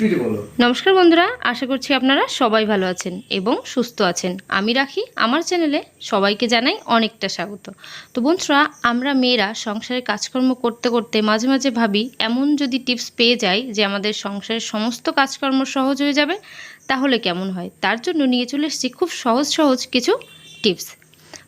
নমস্কার বন্ধুরা, আশা করছি আপনারা সবাই ভালো আছেন এবং সুস্থ আছেন। আমি রাখি, আমার চ্যানেলে সবাইকে জানাই অনেকটা স্বাগত। তো বন্ধুরা, আমরা মেয়েরা সংসারের কাজকর্ম করতে করতে মাঝে মাঝে ভাবি, এমন যদি টিপস পেয়ে যাই যে আমাদের সংসারের সমস্ত কাজকর্ম সহজ হয়ে যাবে, তাহলে কেমন হয়? তার জন্য নিয়ে চলে এসেছি খুব সহজ সহজ কিছু টিপস।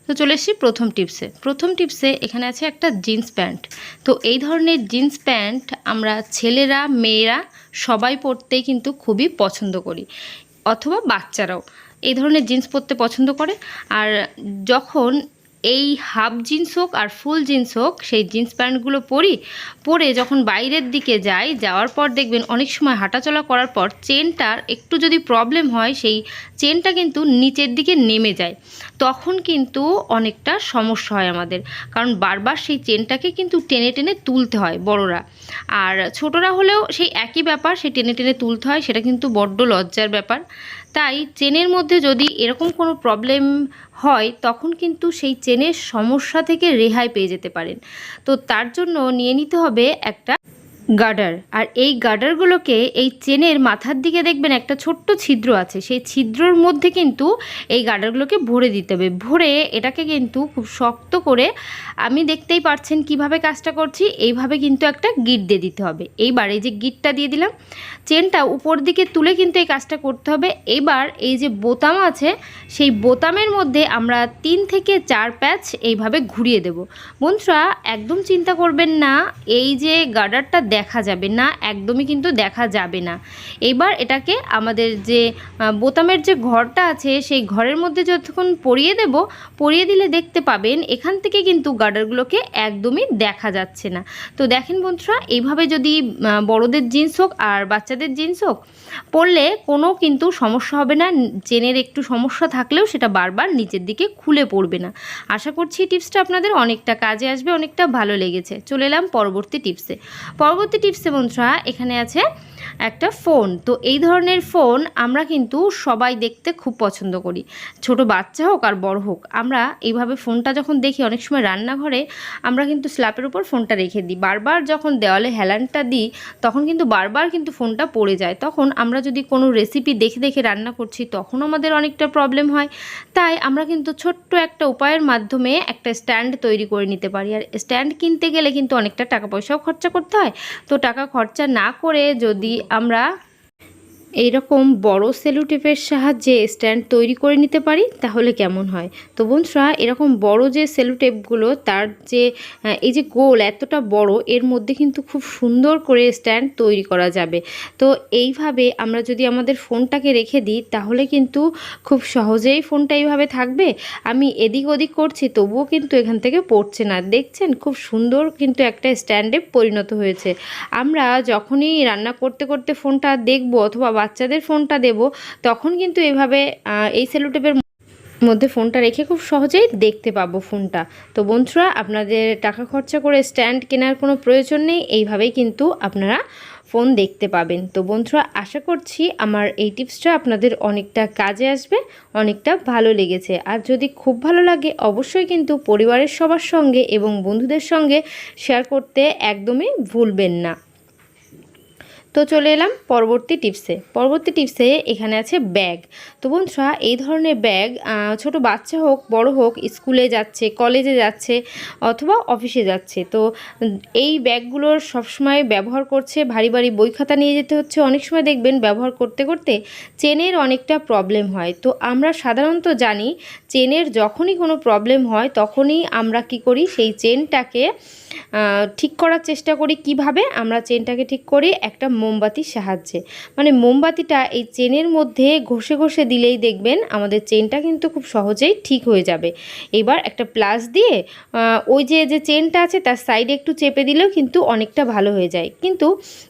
তো চলে এসেছি প্রথম টিপসে। প্রথম টিপসে এখানে আছে একটা জিন্স প্যান্ট। তো এই ধরনের জিন্স প্যান্ট আমরা ছেলেরা, মেয়েরা সবাই পরতেই কিন্তু খুবই পছন্দ করি। অথবা বাচ্চারাও। এই ধরনের জিন্স পরতে পছন্দ করে। আর যখন এই হাফ জিন্স হোক আর ফুল জিন্স হোক, সেই জিন্স প্যান্টগুলো পরি, পরে যখন বাইরের দিকে যাই, যাওয়ার পর দেখবেন অনেক সময় হাঁটাচলা করার পর চেনটার একটু যদি প্রবলেম হয়, সেই চেনটা কিন্তু নিচের দিকে নেমে যায়। তখন কিন্তু অনেকটা সমস্যা হয় আমাদের, কারণ বারবার সেই চেনটাকে কিন্তু টেনে টেনে তুলতে হয় বড়রা। আর ছোটরা হলেও সেই একই ব্যাপার, সেই টেনে টেনে তুলতে হয়, সেটা কিন্তু বড্ড লজ্জার ব্যাপার। তাই চেনের মধ্যে যদি এরকম কোনো প্রবলেম হয়, তখন কিন্তু সেই চেনের সমস্যা থেকে রেহাই পেয়ে যেতে পারেন। তো তার জন্য নিয়ে নিতে হবে একটা গার্ডার আর এই গার্ডারগুলোকে এই চেনের মাথার দিকে দেখবেন একটা ছোট্ট ছিদ্র আছে। সেই ছিদ্রর মধ্যে কিন্তু এই গার্ডারগুলোকে ভরে দিতে হবে। ভরে এটাকে কিন্তু খুব শক্ত করে আমি দেখতেই পাচ্ছেন কীভাবে কাজটা করছি। এইভাবে কিন্তু একটা গিট দিয়ে দিতে হবে। এইবার এই যে গিটটা দিয়ে দিলাম, চেনটা উপর দিকে তুলে কিন্তু এই কাজটা করতে হবে। এবার এই যে বোতাম আছে, সেই বোতামের মধ্যে আমরা তিন থেকে চার প্যাচ এইভাবে ঘুরিয়ে দেব। বন্ধুরা, একদম চিন্তা করবেন না, এই যে গার্ডারটা দেখা যাবে না, একদমই কিন্তু দেখা যাবে না। এবার এটাকে আমাদের যে বোতামের যে ঘরটা আছে, সেই ঘরের মধ্যে যতক্ষণ পরিয়ে দেব, পরিয়ে দিলে দেখতে পাবেন এখান থেকে কিন্তু গার্ডারগুলোকে একদমই দেখা যাচ্ছে না। তো দেখেন বন্ধুরা, এইভাবে যদি বড়দের জিন্স হোক আর বাচ্চাদের জিন্স হোক, পরলে কোনো কিন্তু সমস্যা হবে না, চেনের একটু সমস্যা থাকলেও সেটা বারবার নিচের দিকে খুলে পড়বে না। আশা করছি টিপসটা আপনাদের অনেকটা কাজে আসবে, অনেকটা ভালো লেগেছে। চলে এলাম পরবর্তী টিপসে। পরবর্তী টিপসে বন্ধুরা, এখানে আছে একটা ফোন তো এই ধরনের ফোন আমরা কিন্তু সবাই দেখতে খুব পছন্দ করি। ছোট বাচ্চা হোক আর বড় হোক, আমরা এইভাবে ফোনটা যখন দেখি, অনেক সময় রান্নাঘরে আমরা কিন্তু স্ল্যাপের উপর ফোনটা রেখে দিই। বারবার যখন দেওয়ালে হেলানটা দিই, তখন কিন্তু বারবার কিন্তু ফোনটা পড়ে যায়। তখন আমরা যদি কোনো রেসিপি দেখে দেখে রান্না করছি, তখন আমাদের অনেকটা প্রবলেম হয়। তাই আমরা কিন্তু ছোট্ট একটা উপায়ের মাধ্যমে একটা স্ট্যান্ড তৈরি করে নিতে পারি। আর স্ট্যান্ড কিনতে গেলে কিন্তু অনেকটা টাকা পয়সাও খরচা করতে হয়। তো টাকা খরচা না করে যদি আমরা এইরকম বড় সেলুটেপের সাহায্যে স্ট্যান্ড তৈরি করে নিতে পারি, তাহলে কেমন হয়? তো বন্ধুরা, এরকম বড় যে সেলুটেপগুলো, তার যে এই যে গোল এতটা বড়, এর মধ্যে কিন্তু খুব সুন্দর করে স্ট্যান্ড তৈরি করা যাবে। তো এইভাবে আমরা যদি আমাদের ফোনটাকে রেখে দিই, তাহলে কিন্তু খুব সহজেই ফোনটা এইভাবে থাকবে। আমি এদিক ওদিক করছি, তবুও কিন্তু এখান থেকে পড়ছে না। দেখছেন? খুব সুন্দর কিন্তু একটা স্ট্যান্ডে পরিণত হয়েছে। আমরা যখনই রান্না করতে করতে ফোনটা দেখব অথবা বাচ্চাদের ফোনটা দেব, তখন কিন্তু এভাবে এই সেলোটেপের মধ্যে ফোনটা রেখে খুব সহজেই দেখতে পাবো ফোনটা। তো বন্ধুরা, আপনাদের টাকা খরচা করে স্ট্যান্ড কেনার কোনো প্রয়োজন নেই, এইভাবেই কিন্তু আপনারা ফোন দেখতে পাবেন। তো বন্ধুরা, আশা করছি আমার এই টিপসটা আপনাদের অনেকটা কাজে আসবে, অনেকটা ভালো লেগেছে। আর যদি খুব ভালো লাগে, অবশ্যই কিন্তু পরিবারের সবার সঙ্গে এবং বন্ধুদের সঙ্গে শেয়ার করতে একদমই ভুলবেন না। তো চলে এলাম পরবর্তী টিপসে পরবর্তী টিপসে এখানে আছে ব্যাগ তো বন্ধুরা, এই ধরনের ব্যাগ ছোট বাচ্চা হোক, বড় হোক স্কুলে যাচ্ছে কলেজে যাচ্ছে, অথবা অফিসে যাচ্ছে, তো এই ব্যাগগুলোর সবসময় ব্যবহার করছে, ভারী ভারী বই খাতা নিয়ে যেতে হচ্ছে। অনেক সময় দেখবেন ব্যবহার করতে করতে চেনের অনেকটা প্রবলেম হয়। তো আমরা সাধারণত জানি, চেনের যখনই কোনো প্রবলেম হয়, তখনই আমরা কি করি, সেই চেনটাকে ঠিক করার চেষ্টা করি। কীভাবে? আমরা চেনটাকে ঠিক করি একটা মোমবাতির সাহায্যে। মানে মোমবাতিটা এই চেনের মধ্যে ঘষে ঘষে দিলেই দেখবেন আমাদের চেনটা কিন্তু খুব সহজেই ঠিক হয়ে যাবে। এবার একটা প্লাস দিয়ে ওই যে যে চেনটা আছে তার সাইডে একটু চেপে দিলেও কিন্তু অনেকটা ভালো হয়ে যায়। কিন্তু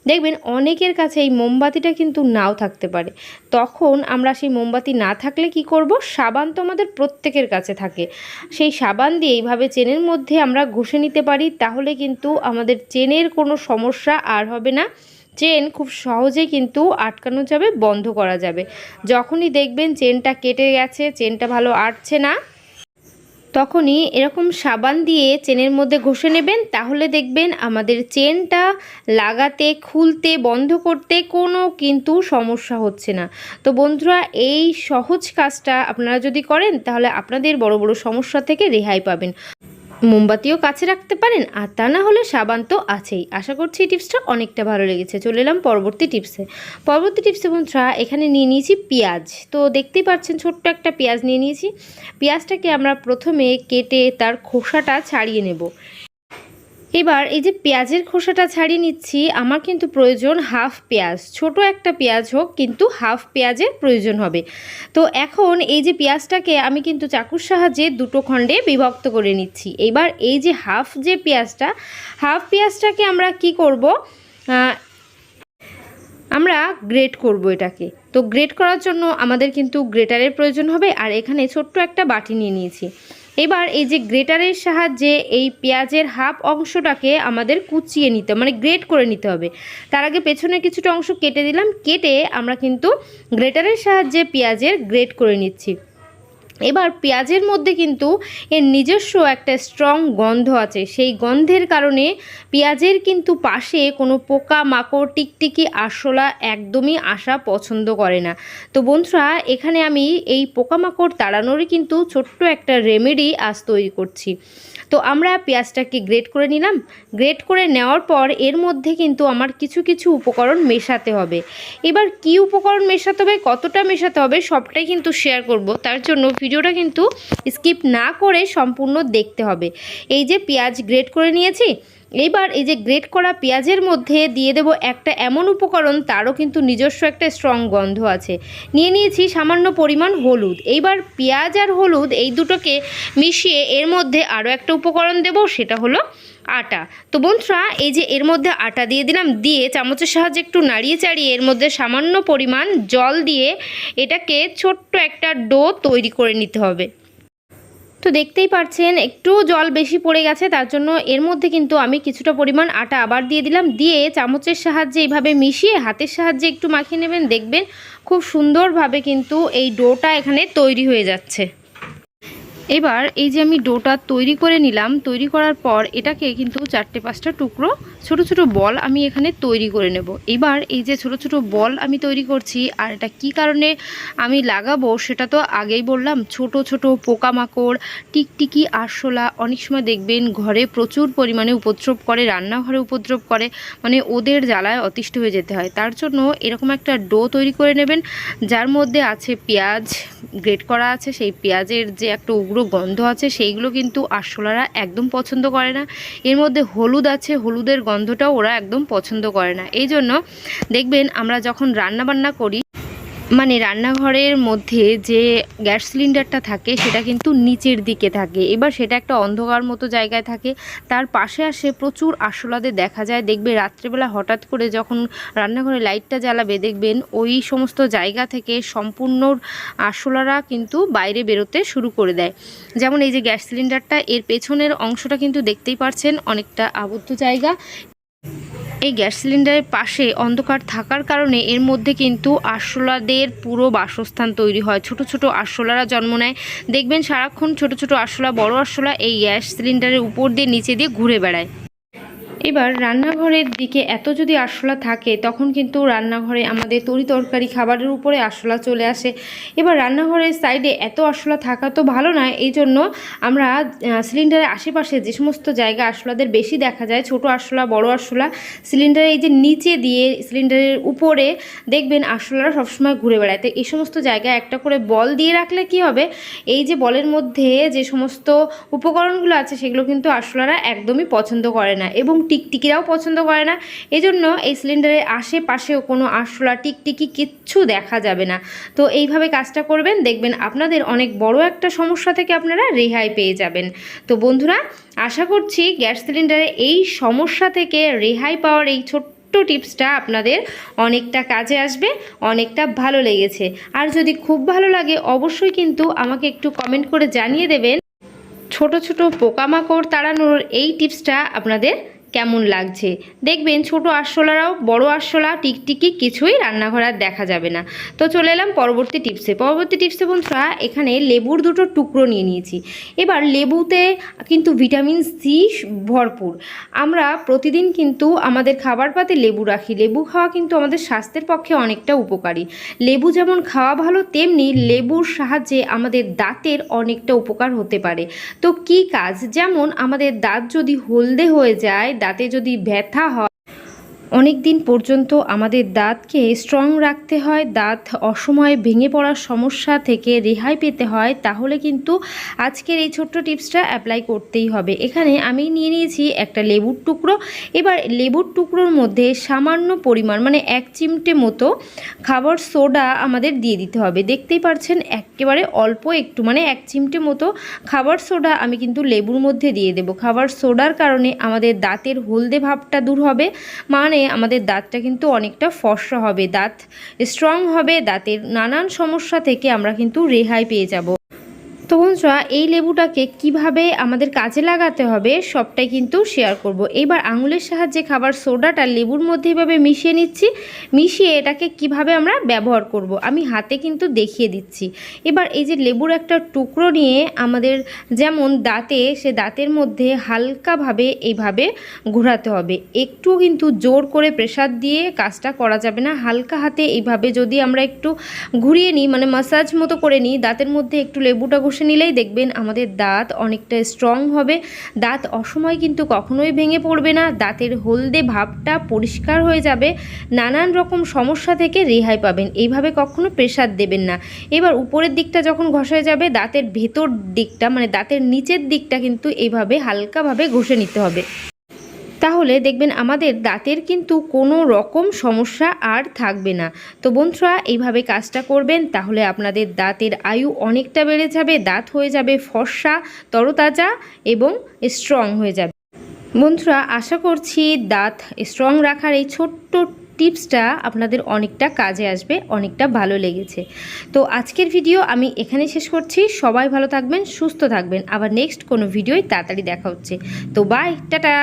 দেখবেন অনেকের কাছে এই মোমবাতিটা কিন্তু নাও থাকতে পারে। তখন আমরা সেই মোমবাতি না থাকলে কি করব? সাবান তো আমাদের প্রত্যেকের কাছে থাকে। সেই সাবান দিয়ে এইভাবে চেনের মধ্যে আমরা ঘষে নিতে পারি, তাহলে কিন্তু আমাদের চেনের কোনো সমস্যা আর হবে না। চেন খুব সহজেই কিন্তু আটকানো যাবে, বন্ধ করা যাবে। যখনই দেখবেন চেনটা কেটে গেছে, চেনটা ভালো আটছে না, তখনই এরকম সাবান দিয়ে চেনের মধ্যে ঘষে নেবেন। তাহলে দেখবেন আমাদের চেনটা লাগাতে, খুলতে, বন্ধ করতে কোনো কিন্তু সমস্যা হচ্ছে না। তো বন্ধুরা, এই সহজ কাজটা আপনারা যদি করেন, তাহলে আপনাদের বড় বড় সমস্যা থেকে রেহাই পাবেন। মোমবাতিও কাছে রাখতে পারেন, আর তা না হলে সাবান তো আছেই। আশা করছি এই টিপসটা অনেকটা ভালো লেগেছে। চলে এলাম পরবর্তী টিপসে। পরবর্তী টিপসে বন্ধুরা, এখানে নিয়ে নিয়েছি পেঁয়াজ। তো দেখতেই পাচ্ছেন, ছোট্ট একটা পেঁয়াজ নিয়ে নিয়েছি। পেঁয়াজটাকে আমরা প্রথমে কেটে তার খোসাটা ছাড়িয়ে নেব। এবার এই যে পেঁয়াজের খোসাটা ছাড়িয়ে নিচ্ছি, আমার কিন্তু প্রয়োজন হাফ পেঁয়াজ। ছোট একটা পেঁয়াজ হোক, কিন্তু হাফ পেঁয়াজের প্রয়োজন হবে। তো এখন এই যে পেঁয়াজটাকে আমি কিন্তু চাকুর সাহায্যে দুটো খণ্ডে বিভক্ত করে নিচ্ছি। এবার এই যে হাফ যে পেঁয়াজটা, হাফ পেঁয়াজটাকে আমরা কি করব? আমরা গ্রেট করব এটাকে। তো গ্রেট করার জন্য আমাদের কিন্তু গ্রেটারের প্রয়োজন হবে, আর এখানে ছোট্ট একটা বাটি নিয়ে নিয়েছি। এবার এই যে গ্রেটারের সাহায্যে এই পেঁয়াজের হাফ অংশটাকে আমাদের কুচিয়ে নিতে মানে গ্রেট করে নিতে হবে। তার আগে পেছনে কিছুটা অংশ কেটে দিলাম, কেটে আমরা কিন্তু গ্রেটারের সাহায্যে পেঁয়াজের গ্রেট করে নিচ্ছি। এবার পেঁয়াজের মধ্যে কিন্তু এর নিজস্ব একটা স্ট্রং গন্ধ আছে। সেই গন্ধের কারণে পেঁয়াজের কিন্তু পাশে কোনো পোকা মাকড় টিকটিকি, আরশোলা একদমই আসা পছন্দ করে না। তো বন্ধুরা, এখানে আমি এই পোকামাকড় তাড়ানোরই কিন্তু ছোট্ট একটা রেমেডি আজ তৈরি করছি। তো আমরা পেঁয়াজটাকে গ্রেট করে নিলাম। গ্রেট করে নেওয়ার পর এর মধ্যে কিন্তু আমার কিছু কিছু উপকরণ মেশাতে হবে। এবার কি উপকরণ মেশাতে হবে, কতটা মেশাতে হবে সবটাই কিন্তু শেয়ার করব। তার জন্য ভিডিওটা কিন্তু স্কিপ না করে সম্পূর্ণ দেখতে হবে। এই যে পেঁয়াজ গ্রেট করে নিয়েছি এইবার এই যে গ্রেট করা পেঁয়াজের মধ্যে দিয়ে দেব একটা এমন উপকরণ, তারও কিন্তু নিজস্ব একটা স্ট্রং গন্ধ আছে। নিয়ে নিয়েছি সামান্য পরিমাণ হলুদ। এইবার পেঁয়াজ আর হলুদ এই দুটোকে মিশিয়ে এর মধ্যে আরও একটা উপকরণ দেব, সেটা হলো আটা। তো বন্ধুরা, এই যে এর মধ্যে আটা দিয়ে দিলাম, দিয়ে চামচের সাহায্যে একটু নাড়িয়ে চাড়িয়ে এর মধ্যে সামান্য পরিমাণ জল দিয়ে এটাকে ছোট্ট একটা ডো তৈরি করে নিতে হবে। তো দেখতেই পাচ্ছেন একটু জল বেশি পড়ে গেছে, তার জন্য এর মধ্যে কিন্তু আমি কিছুটা পরিমাণ আটা আবার দিয়ে দিলাম। দিয়ে চামচের সাহায্যে এইভাবে মিশিয়ে হাতের সাহায্যে একটু মাখিয়ে নেবেন, দেখবেন খুব সুন্দরভাবে কিন্তু এই ডোটা এখানে তৈরি হয়ে যাচ্ছে। এবার এই যে আমি ডোটা তৈরি করে নিলাম, তৈরি করার পর এটাকে কিন্তু চারটে পাঁচটা টুকরো ছোট ছোট বল আমি এখানে তৈরি করে নেব। এবার এই যে ছোট ছোট বল আমি তৈরি করছি, আর এটা কি কারণে আমি লাগাবো সেটা তো আগেই বললাম, ছোট ছোট পোকামাকড়, টিকটিকি, আরশোলা অনেক সময় দেখবেন ঘরে প্রচুর পরিমাণে উপদ্রব করে, রান্নাঘরে উপদ্রব করে মানে ওদের জ্বালায় অতিষ্ঠ হয়ে যেতে হয়। তার জন্য এরকম একটা ডো তৈরি করে নেবেন, যার মধ্যে আছে পেঁয়াজ, গ্রেট করা আছে, সেই পেঁয়াজের যে একটা উগ্র গন্ধ আছে, সেইগুলো কিন্তু আরশোলারা একদম পছন্দ করে না। এর মধ্যে হলুদ আছে, হলুদের গন্ধটাও ওরা একদম পছন্দ করে না। এই জন্য দেখবেন আমরা যখন রান্নাবান্না করি মানে রান্নাঘরের মধ্যে যে গ্যাস সিলিন্ডারটা থাকে, সেটা কিন্তু নিচের দিকে থাকে। এবার সেটা একটা অন্ধকার মতো জায়গায় থাকে। তার পাশে আসে প্রচুর আরশোলাদের দেখা যায়। দেখবে রাত্রেবেলা হঠাৎ করে যখন রান্নাঘরে লাইটটা জ্বালাবে, দেখবেন ওই সমস্ত জায়গা থেকে সম্পূর্ণ আরশোলারা কিন্তু বাইরে বেরোতে শুরু করে দেয়। যেমন এই যে গ্যাস সিলিন্ডারটা, এর পেছনের অংশটা কিন্তু দেখতেই পারছেন, অনেকটা আবদ্ধ জায়গা। এই গ্যাস সিলিন্ডারের পাশে অন্ধকার থাকার কারণে এর মধ্যে কিন্তু আরশোলাদের পুরো বাসস্থান তৈরি হয়। ছোট ছোট আরশোলারা জন্ম নেয়। দেখবেন সারাক্ষণ ছোট ছোট আরশোলা, বড় আরশোলা এই গ্যাস সিলিন্ডারের উপর দিয়ে, নিচে দিয়ে ঘুরে বেড়ায়। এবার রান্নাঘরের দিকে এত যদি আরশোলা থাকে, তখন কিন্তু রান্নাঘরে আমাদের তরি তরকারি খাবারের উপরে আরশোলা চলে আসে। এবার রান্নাঘরের সাইডে এত আরশোলা থাকা তো ভালো নয় এই জন্য আমরা সিলিন্ডারের আশেপাশে যে সমস্ত জায়গা আরশোলাদের বেশি দেখা যায়, ছোট আরশোলা, বড় আরশোলা সিলিন্ডারের এই যে নিচে দিয়ে সিলিন্ডারের উপরে দেখবেন আরশোলারা সবসময় ঘুরে বেড়ায়। তো এই সমস্ত জায়গায় একটা করে বল দিয়ে রাখলে কি হবে? এই যে বলের মধ্যে যে সমস্ত উপকরণগুলো আছে, সেগুলো কিন্তু আরশোলারা একদমই পছন্দ করে না। এবং টিকটিকিরাও পছন্দ করে না। এজন্য এই সিলিন্ডারের আশেপাশেও কোনো আরশোলা টিকটিকি কিচ্ছু দেখা যাবে না। তো এইভাবে কাজটা করবেন, দেখবেন আপনাদের অনেক বড় একটা সমস্যা থেকে আপনারা রেহাই পেয়ে যাবেন। তো বন্ধুরা, আশা করছি গ্যাস সিলিন্ডারে এই সমস্যা থেকে রেহাই পাওয়ার এই ছোট্ট ছোট্ট টিপসটা আপনাদের অনেকটা কাজে আসবে, অনেকটা ভালো লেগেছে। আর যদি খুব ভালো লাগে, অবশ্যই কিন্তু আমাকে একটু কমেন্ট করে জানিয়ে দেবেন। ছোট ছোট পোকামাকড় তাড়ানোর এই টিপসটা আপনাদের কেমন লাগছে? দেখবেন ছোট আরশোলারাও বড় আরশোলা, টিকটিকি কিছুই রান্নাঘর আর দেখা যাবে না। তো চলে এলাম পরবর্তী টিপসে। পরবর্তী টিপসে বন্ধুরা, এখানে লেবুর দুটো টুকরো নিয়ে নিয়েছি। এবার লেবুতে কিন্তু ভিটামিন সি ভরপুর। আমরা প্রতিদিন কিন্তু আমাদের খাবার পাতে লেবু রাখি। লেবু খাওয়া কিন্তু আমাদের স্বাস্থ্যের পক্ষে অনেকটা উপকারী। লেবু যেমন খাওয়া ভালো, তেমনি লেবুর সাহায্যে আমাদের দাঁতের অনেকটা উপকার হতে পারে। তো কি কাজ? যেমন আমাদের দাঁত যদি হলদে হয়ে যায় দাঁতে যদি ব্যথা হয় অনেক দিন পর্যন্ত আমাদের দাঁতকে স্ট্রং রাখতে হয়, দাঁত অসময়ে ভেঙে পড়ার সমস্যা থেকে রেহাই পেতে হয়, তাহলে কিন্তু আজকের এই ছোট্ট টিপসটা অ্যাপ্লাই করতেই হবে। এখানে আমি নিয়ে নিয়েছি একটা লেবুর টুকরো। এবার লেবুর টুকরোর মধ্যে সামান্য পরিমাণ মানে এক চিমটে মতো খাবার সোডা আমাদের দিয়ে দিতে হবে। দেখতেই পারছেন, একেবারে অল্প একটু মানে এক চিমটে মতো খাবার সোডা আমি কিন্তু লেবুর মধ্যে দিয়ে দেবো। খাবার সোডার কারণে আমাদের দাঁতের হলদে ভাবটা দূর হবে মানে আমাদের দাঁতটা কিন্তু অনেকটা ফর্সা হবে, দাঁত স্ট্রং হবে, দাঁতের নানান সমস্যা থেকে আমরা কিন্তু রেহাই পেয়ে যাব। তো বন্ধুরা এই লেবুটাকে কীভাবে আমাদের কাজে লাগাতে হবে সবটাই কিন্তু শেয়ার করব। এইবার আঙুলের সাহায্যে খাবার সোডাটা লেবুর মধ্যে এভাবে মিশিয়ে নিচ্ছি। মিশিয়ে এটাকে কীভাবে আমরা ব্যবহার করব আমি হাতে কিন্তু দেখিয়ে দিচ্ছি। এবার এই যে লেবুর একটা টুকরো নিয়ে আমাদের যেমন দাঁতে, সে দাঁতের মধ্যে হালকাভাবে এইভাবে ঘোরাতে হবে। একটু কিন্তু জোর করে প্রেসার দিয়ে কাজটা করা যাবে না। হালকা হাতে এইভাবে যদি আমরা একটু ঘুরিয়ে নিই মানে মাসাজ মতো করে নিই, দাঁতের মধ্যে একটু লেবুটা ঘষে নিলেই দেখবেন আমাদের দাঁত অনেকটা স্ট্রং হবে। দাঁত অসময় কিন্তু কখনোই ভেঙে পড়বে না। দাঁতের হলদে ভাবটা পরিষ্কার হয়ে যাবে। নানান রকম সমস্যা থেকে রেহাই পাবেন। এইভাবে কখনো প্রেশার দেবেন না। এবার উপরের দিকটা যখন ঘষায় যাবে, দাঁতের ভেতর দিকটা মানে দাঁতের নিচের দিকটা কিন্তু এইভাবে হালকাভাবে ঘষে নিতে হবে। তাহলে দেখবেন আমাদের দাঁতের কিন্তু কোনো রকম সমস্যা আর থাকবে না। তো বন্ধুরা, এইভাবে কাজটা করবেন, তাহলে আপনাদের দাঁতের আয়ু অনেকটা বেড়ে যাবে, দাঁত হয়ে যাবে ফর্সা, তরতাজা এবং স্ট্রং হয়ে যাবে। বন্ধুরা, আশা করছি দাঁত স্ট্রং রাখার এই ছোট্ট টিপসটা আপনাদের অনেকটা কাজে আসবে, অনেকটা ভালো লেগেছে। তো আজকের ভিডিও আমি এখানে শেষ করছি। সবাই ভালো থাকবেন, সুস্থ থাকবেন। আবার নেক্সট কোনো ভিডিওই তাড়াতাড়ি দেখা হচ্ছে। তো বাই টাটা!